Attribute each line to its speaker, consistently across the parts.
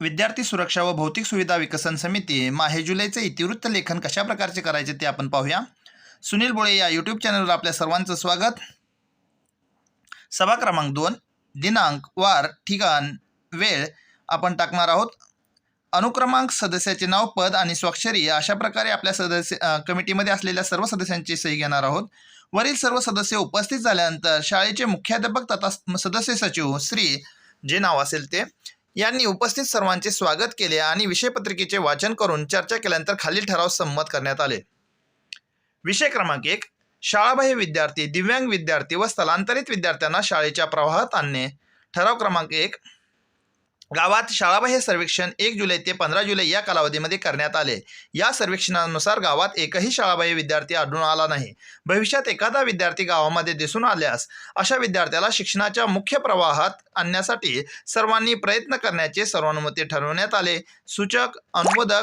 Speaker 1: विद्यार्थी सुरक्षा व भौतिक सुविधा विकसन समिती माहे जुलैचे इतिवृत्त लेखन कशा प्रकारचे करायचे ते आपण पाहूया. सुनील बोळे या यूट्यूब चॅनलवर आपल्या सर्वांचं स्वागत. सभा क्रमांक दोन दिनांक वार ठिकाण वेळ आपण टाकणार आहोत. अनुक्रमांक सदस्याचे नाव पद आणि स्वाक्षरी अशा प्रकारे आपल्या सदस्य कमिटीमध्ये असलेल्या सर्व सदस्यांची सही घेणार आहोत. वरील सर्व सदस्य उपस्थित झाल्यानंतर शाळेचे मुख्याध्यापक तथा सदस्य सचिव श्री जे नाव असेल ते यांनी उपस्थित सर्वांचे स्वागत केले आणि विषयपत्रिकेचे वाचन करून चर्चा केल्यानंतर खालील ठराव संमत करण्यात आले. विषय क्रमांक एक शाळाबाह्य विद्यार्थी दिव्यांग विद्यार्थी व स्थलांतरित विद्यार्थ्यांना शाळेच्या प्रवाहात आणणे. ठराव क्रमांक एक गावात शाळाबाह्य सर्वेक्षण एक जुलै ते पंधरा जुलै या कालावधीमध्ये करण्यात आले. या सर्वेक्षणानुसार गावात एकही शाळाबाह्य विद्यार्थी आढळून आला नाही. भविष्यात एखादा विद्यार्थी गावामध्ये दिसून आल्यास अशा विद्यार्थ्याला शिक्षणाच्या मुख्य प्रवाहात आणण्यासाठी सर्वांनी प्रयत्न करण्याचे सर्वानुमते ठरवण्यात आले. सूचक अनुमोदक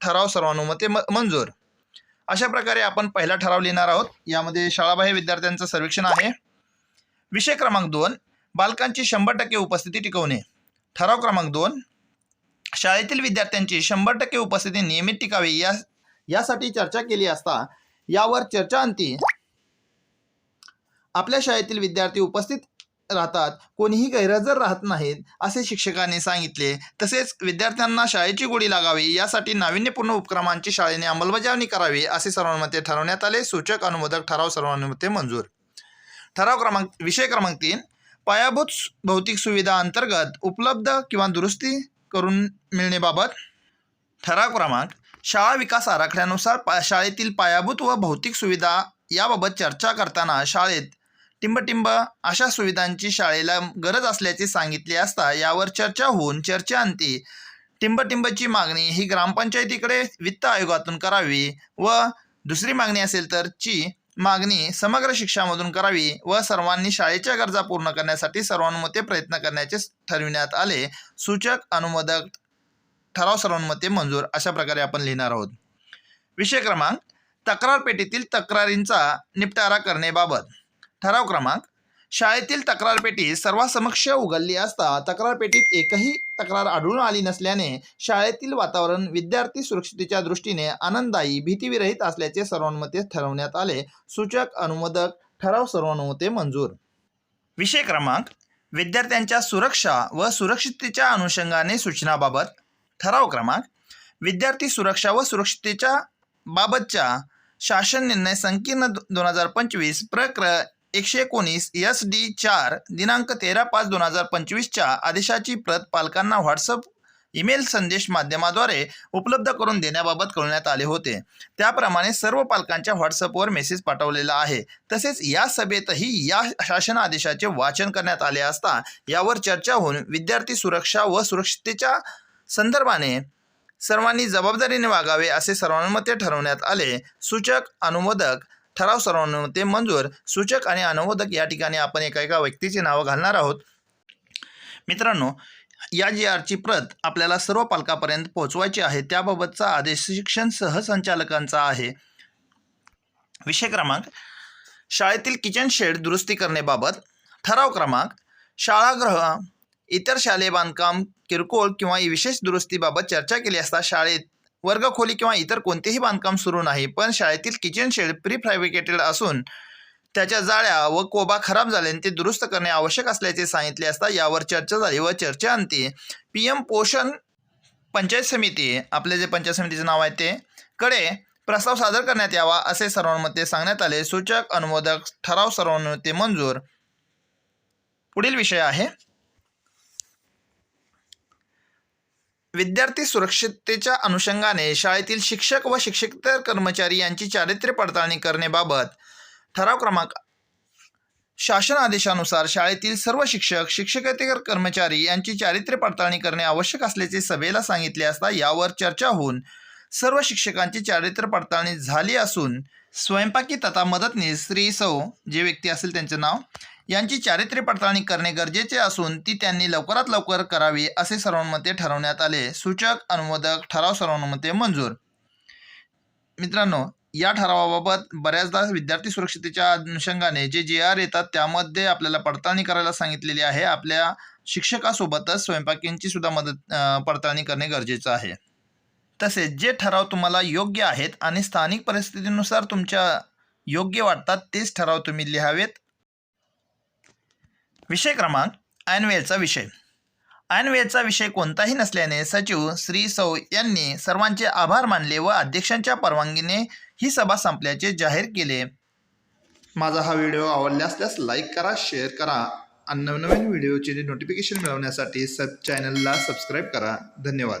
Speaker 1: ठराव सर्वानुमते म- मंजूर. अशा प्रकारे आपण पहिला ठराव लिहिणार आहोत. यामध्ये शाळाबाह्य विद्यार्थ्यांचं सर्वेक्षण आहे. विषय क्रमांक दोन बालकांची शंभर टक्के उपस्थिती टिकवणे. ठराव क्रमांक दोन. शाळेतील विद्यार्थ्यांची शंभर टक्के उपस्थिती नियमित टिकावी या यासाठी चर्चा केली असता यावर चर्चा अंती. आपल्या शाळेतील विद्यार्थी उपस्थित राहतात. कोणीही गैरहजर राहत नाहीत असे शिक्षकांनी सांगितले. तसेच विद्यार्थ्यांना शाळेची गोडी लागावी यासाठी नाविन्यपूर्ण उपक्रमांची शाळेने अंमलबजावणी करावी असे सर्वानुमते ठरवण्यात आले. सूचक अनुमोदक ठराव सर्वानुमते मंजूर. ठराव क्रमांक विषय क्रमांक तीन. पायाभूत सु- भौतिक सुविधा अंतर्गत उपलब्ध किंवा दुरुस्ती करून मिळणेबाबत ठराव क्रमांक शाळा विकास आराखड्यानुसार पा शाळेतील पायाभूत व भौतिक सुविधा याबाबत चर्चा करताना शाळेत टिंबटिंब अशा सुविधांची शाळेला गरज असल्याचे सांगितले असता यावर चर्चा होऊन चर्चेअंती टिंबटिंबची मागणी ही ग्रामपंचायतीकडे वित्त आयोगातून करावी व दुसरी मागणी असेल तर ची मागणी समग्र शिक्षामधून करावी व सर्वांनी शाळेच्या गरजा पूर्ण करण्यासाठी सर्वानुमते प्रयत्न करण्याचे ठरविण्यात आले. सूचक अनुमोदक ठराव सर्वानुमते मंजूर अशा प्रकारे आपण लिहिणार आहोत. विषय क्रमांक तक्रार पेटीतील तक्रारींचा निपटारा करण्याबाबत ठराव क्रमांक शाळेतील तक्रारपेटी सर्वांसमक्ष उघडली असता तक्रारपेटीत एकही तक्रार आढळून आली नसल्याने शाळेतील वातावरण विद्यार्थी सुरक्षितेच्या दृष्टीने आनंददायी भीतीविरहित असल्याचे सर्वानुमते ठरवण्यात आले. सूचक अनुमोदक ठराव सर्वानुमते मंजूर. विषय क्रमांक विद्यार्थ्यांच्या सुरक्षा व सुरक्षिततेच्या अनुषंगाने सूचनाबाबत ठराव क्रमांक विद्यार्थी सुरक्षा व सुरक्षिततेच्या बाबतच्या शासन निर्णय संकीर्ण दोन हजार पंचवीस प्रक्र एकशे एकोणीस एस डी चार दिनांक तेरा पाच दोन हजार पंचवीसच्या आदेशाची प्रत पालकांना व्हॉट्सअप ईमेल संदेश माध्यमाद्वारे उपलब्ध करून देण्याबाबत कळवण्यात आले होते. त्याप्रमाणे सर्व पालकांच्या व्हॉट्सअपवर मेसेज पाठवलेला आहे. तसेच या सभेतही या शासन आदेशाचे वाचन करण्यात आले असता यावर चर्चा होऊन विद्यार्थी सुरक्षा व सुरक्षितेच्या संदर्भाने सर्वांनी जबाबदारीने वागावे असे सर्वानुमते ठरवण्यात आले. सूचक अनुमोदक ठराव सर्वानुमते मंजूर सूचक आणि अनुमोदक या ठिकाणी आपण एका एका व्यक्तीची नावं घालणार आहोत. मित्रांनो या जी आरची प्रत आपल्याला सर्व पालकापर्यंत पोहोचवायची आहे त्याबाबतचा आदेश शिक्षण सहसंचालकांचा आहे. विषय क्रमांक शाळेतील किचन शेड दुरुस्ती करण्याबाबत ठराव क्रमांक शाळागृह इतर शालेय बांधकाम किरकोळ किंवा विशेष दुरुस्तीबाबत चर्चा केली असता शाळेत वर्गखोली किंवा इतर कोणतेही बांधकाम सुरू नाही पण शाळेतील किचन शेड प्री फॅब्रिकेटेड असून त्याच्या जाळ्या व कोबा खराब झाल्याने ते दुरुस्त करणे आवश्यक असल्याचे सांगितले असता यावर चर्चा झाली व चर्चेअंती पी एम पोषण पंचायत समिती आपले जे पंचायत समितीचे नाव आहे ते कडे प्रस्ताव सादर करण्यात यावा असे सर्वांमध्ये सांगण्यात आले. सूचक अनुमोदक ठराव सर्वानुमते मंजूर. पुढील विषय आहे. विद्यार्थी सुरक्षिततेच्या अनुषंगाने शाळेतील शिक्षक व शिक्षकेतर कर्मचारी यांची चारित्र्य पडताळणी करण्याबाबत ठराव क्रमांक शासन आदेशानुसार शाळेतील सर्व शिक्षक शिक्षकेतर कर्मचारी यांची चारित्र्य पडताळणी करणे आवश्यक असल्याचे सभेला सांगितले असता यावर चर्चा होऊन सर्व शिक्षकांची चारित्र्य पडताळणी झाली असून स्वयंपाकी तथा मदतनीस श्री सौ जे व्यक्ती असेल त्यांचे नाव यांची चारित्र्य पडताळणी करणे गरजेचे असून ती त्यांनी लवकरात लवकर करावी असे सर्वांमध्ये ठरवण्यात आले. सूचक अनुमोदक ठराव सर्वांमध्ये मंजूर. मित्रांनो या ठरावाबाबत बऱ्याचदा विद्यार्थी सुरक्षितेच्या अनुषंगाने जे जे आर येतात त्यामध्ये आपल्याला पडताळणी करायला सांगितलेली आहे. आपल्या शिक्षकासोबतच स्वयंपाकींची सुद्धा मदत पडताळणी करणे गरजेचं आहे. तसेच जे ठराव तुम्हाला योग्य आहेत आणि स्थानिक परिस्थितीनुसार तुमच्या योग्य वाटतात तेच ठराव तुम्ही लिहावेत. विषय क्रमांक ऐनवेळचा विषय. ऐनवेळचा विषय कोणताही नसल्याने सचिव श्री सौ यांनी सर्वांचे आभार मानले व अध्यक्षांच्या परवानगीने ही सभा संपल्याचे जाहीर केले. माझा हा व्हिडिओ आवडला असल्यास लाईक करा शेअर करा आणि नवनवीन व्हिडिओचे नोटिफिकेशन मिळवण्यासाठी सब चॅनलला सबस्क्राईब करा. धन्यवाद.